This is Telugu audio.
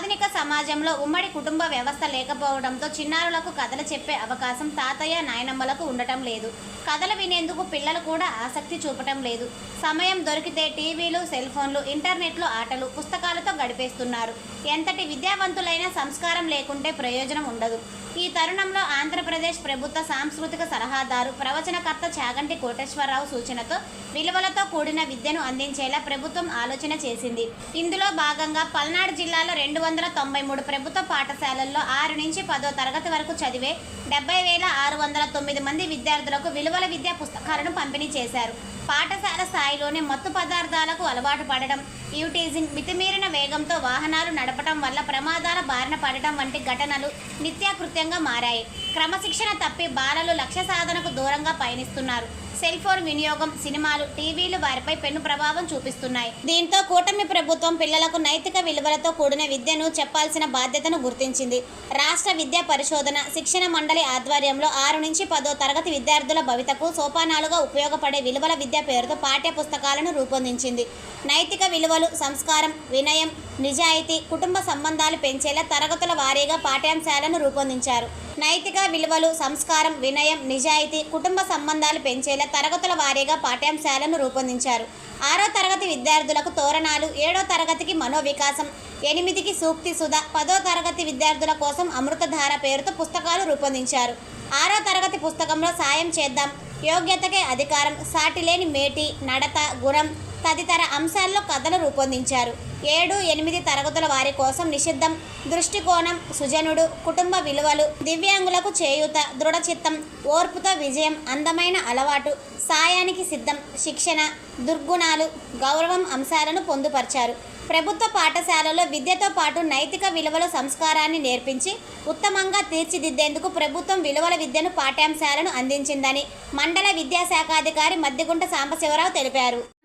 ఆధునిక సమాజంలో ఉమ్మడి కుటుంబ వ్యవస్థ లేకపోవడంతో చిన్నారులకు కథలు చెప్పే అవకాశం తాతయ్య నాయనమ్మలకు ఉండటం లేదు. కథలు వినేందుకు పిల్లలు కూడా ఆసక్తి చూపటం లేదు. సమయం దొరికితే టీవీలు సెల్ ఫోన్లు ఇంటర్నెట్లో ఆటలు పుస్తకాలతో గడిపేస్తున్నారు. ఎంతటి విద్యావంతులైన సంస్కారం లేకుంటే ప్రయోజనం ఉండదు. ఈ తరుణంలో ఆంధ్రప్రదేశ్ ప్రభుత్వ సాంస్కృతిక సలహాదారు ప్రవచనకర్త చాగంటి కోటేశ్వరరావు సూచనతో విలువలతో కూడిన విద్యను అందించేలా ప్రభుత్వం ఆలోచన చేసింది. ఇందులో భాగంగా పల్నాడు జిల్లాలో రెండు వందల తొంభై మూడు ప్రభుత్వ పాఠశాలల్లో ఆరు నుంచి పదో తరగతి వరకు చదివే డెబ్బై వేల ఆరు వందల తొమ్మిది మంది విద్యార్థులకు విలువల విద్యా పుస్తకాలను పంపిణీ చేశారు. పాఠశాల స్థాయిలోనే మత్తు పదార్థాలకు అలవాటు పడడం యూటీజింగ్ మితిమీరిన వేగంతో వాహనాలు నడపడం వల్ల ప్రమాదాల బారిన పడటం వంటి ఘటనలు నిత్యాకృత్యంగా మారాయి. క్రమశిక్షణ తప్పి బాలలు లక్ష్య సాధనకు దూరంగా పయనిస్తున్నారు. సెల్ ఫోన్ వినియోగం సినిమాలు టీవీలు వారిపై పెను ప్రభావం చూపిస్తున్నాయి. దీంతో కూటమి ప్రభుత్వం పిల్లలకు నైతిక విలువలతో కూడిన విద్యను చెప్పాల్సిన బాధ్యతను గుర్తించింది. రాష్ట్ర విద్యా పరిశోధన శిక్షణ మండలి ఆధ్వర్యంలో ఆరు నుంచి పదో తరగతి విద్యార్థుల భవితకు సోపానాలుగా ఉపయోగపడే విలువల విద్య పేరుతో పాఠ్య పుస్తకాలను రూపొందించింది. నైతిక విలువలు సంస్కారం వినయం నిజాయితీ కుటుంబ సంబంధాలు పెంచేలా తరగతుల వారీగా పాఠ్యాంశాలను రూపొందించారు. నైతిక విలువలు సంస్కారం వినయం నిజాయితీ కుటుంబ సంబంధాలు పెంచేలా తరగతుల వారీగా పాఠ్యాంశాలను రూపొందించారు. ఆరో తరగతి విద్యార్థులకు తోరణాలు ఏడో తరగతికి మనోవికాసం ఎనిమిదికి సూక్తి సుధ పదో తరగతి విద్యార్థుల కోసం అమృతధార పేరుతో పుస్తకాలు రూపొందించారు. ఆరో తరగతి పుస్తకంలో సాయం చేద్దాం యోగ్యతకే అధికారం సాటిలేని మేటి నడత గురం తదితర అంశాల్లో కథలు రూపొందించారు. ఏడు ఎనిమిది తరగతుల వారి కోసం నిషిద్ధం. దృష్టికోణం సుజనుడు కుటుంబ విలువలు దివ్యాంగులకు చేయూత దృఢచిత్తం ఓర్పుతో విజయం అందమైన అలవాటు సాయానికి సిద్ధం శిక్షణ దుర్గుణాలు గౌరవం అంశాలను పొందుపరిచారు. ప్రభుత్వ పాఠశాలలో విద్యతో పాటు నైతిక విలువల సంస్కారాన్ని నేర్పించి ఉత్తమంగా తీర్చిదిద్దేందుకు ప్రభుత్వం విలువల విద్యను పాఠ్యాంశాలను అందించిందని మండల విద్యాశాఖాధికారి మద్దిగుంట సాంబశివరావు తెలిపారు.